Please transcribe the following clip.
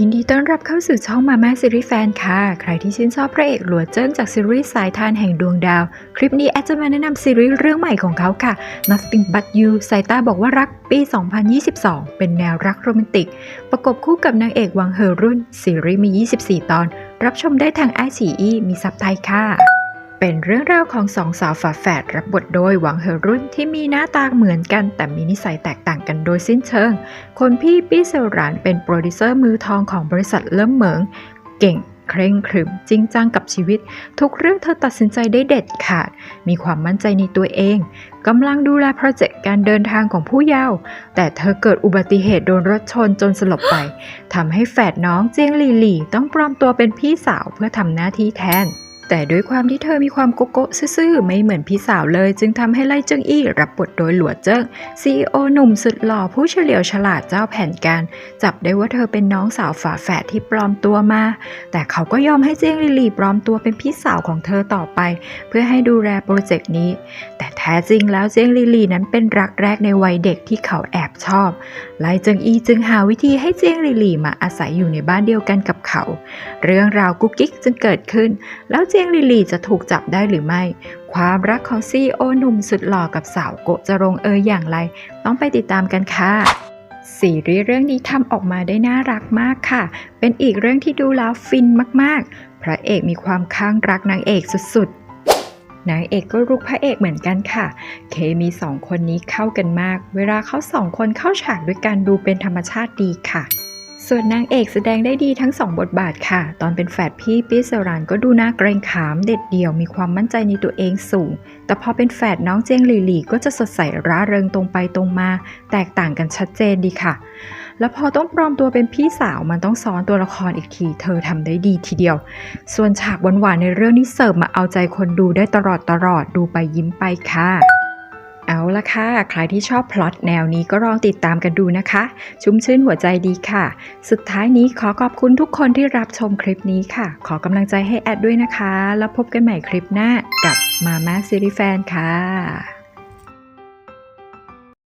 ยินดีต้อนรับเข้าสู่ช่องมาม่าซีรีส์แฟนค่ะ ใครที่ชื่นชอบพระเอกหลัวเจิ้นจากซีรีส์สายทานแห่งดวงดาว คลิปนี้แอดจะมาแนะนำซีรีส์เรื่องใหม่ของเขาค่ะ Nothing But You สายตาบอกว่ารักปี 2022 เป็นแนวรักโรแมนติก ประกบคู่กับนางเอกวังเฮอรุ่น ซีรีส์มี 24 ตอน รับชมได้ทางไอซีอีมีซับไทยค่ะ เป็นเรื่องราวของสองสาวฝาแฝดรับบทโดยหวังเฮอรุ่นที่มีหน้าตาเหมือนกัน แต่มีนิสัยแตกต่างกันโดยสิ้นเชิง คนพี่ปี้เซลรานเป็นโปรดิวเซอร์มือทองของบริษัทเริ่มเหมิง เก่งเคร่งครึมจริงจังกับชีวิต ทุกเรื่องเธอตัดสินใจได้เด็ดขาด มีความมั่นใจในตัวเองกำลังดูแลโปรเจกต์การเดินทางของผู้เยาว์แต่เธอเกิดอุบัติเหตุโดนรถชนจนสลบไปทำให้แฝดน้องเจียงหลีหลี่ต้องปลอมตัวเป็นพี่สาวเพื่อทำหน้าที่แทน แต่ด้วยความที่เธอมีความโกโก้ซื่อๆ ไม่เหมือนพี่สาวเลย จึงทำให้ไล่เจิ้งอี้รับบทโดยหลัวเจิ้ง CEO หนุ่มสุดหล่อผู้เฉลียวฉลาดเจ้าแผนการ จับได้ว่าเธอเป็นน้องสาวฝาแฝดที่ปลอมตัวมา แต่เขาก็ยอมให้เจียงลิลี่ปลอมตัวเป็นพี่สาวของเธอต่อไป เพื่อให้ดูแลโปรเจกต์นี้ แต่แท้จริงแล้วเจียงลิลี่นั้นเป็นรักแรกในวัยเด็กที่เขาแอบชอบ ไลเจิงอี้จึงหาวิธีให้เจียงลิลี่มาอาศัยอยู่ในบ้านเดียวกันกับเขา เรื่องราวกุ๊กกิ๊กจึงเกิดขึ้นแล้วจียงลิลี่จะถูกจับได้หรือไม่ ความรักของซีโอหนุ่มสุดหล่อกับสาวโกะจะลงเอยอย่างไร ต้องไปติดตามกันค่ะซีรีส์เรื่องนี้ทำออกมาได้น่ารักมากค่ะ เป็นอีกเรื่องที่ดูแล้วฟินมากๆ พระเอกมีความข้างรักนางเอกสุดๆนางเอกก็รุกพระเอกเหมือนกันค่ะ เคมีสองคนนี้เข้ากันมาก เวลาเขาสองคนเข้าฉากด้วยกันดูเป็นธรรมชาติดีค่ะ ส่วนนางเอกแสดงได้ดีทั้งสองบทบาทค่ะ ตอนเป็นแฝดพี่ปี้เซรันก็ดูน่าเกรงขามเด็ดเดี่ยวมีความมั่นใจในตัวเองสูง แต่พอเป็นแฝดน้องเจงหลี่หลี่ก็จะสดใสร่าเริงตรงไปตรงมา แตกต่างกันชัดเจนดีค่ะ แล้วพอต้องปลอมตัวเป็นพี่สาวมันต้องซ้อนตัวละครอีกที เธอทำได้ดีทีเดียว ส่วนฉากหวานๆในเรื่องนี้เสิร์ฟมาเอาใจคนดูได้ตลอดตลอดดูไปยิ้มไปค่ะ เอาละค่ะ ใครที่ชอบพล็อตแนวนี้ก็ลองติดตามกันดูนะคะ ชุ่มชื่นหัวใจดีค่ะ สุดท้ายนี้ขอขอบคุณทุกคนที่รับชมคลิปนี้ค่ะ ขอกำลังใจให้แอดด้วยนะคะ แล้วพบกันใหม่คลิปหน้ากับมาม่าซีรีส์แฟนค่ะ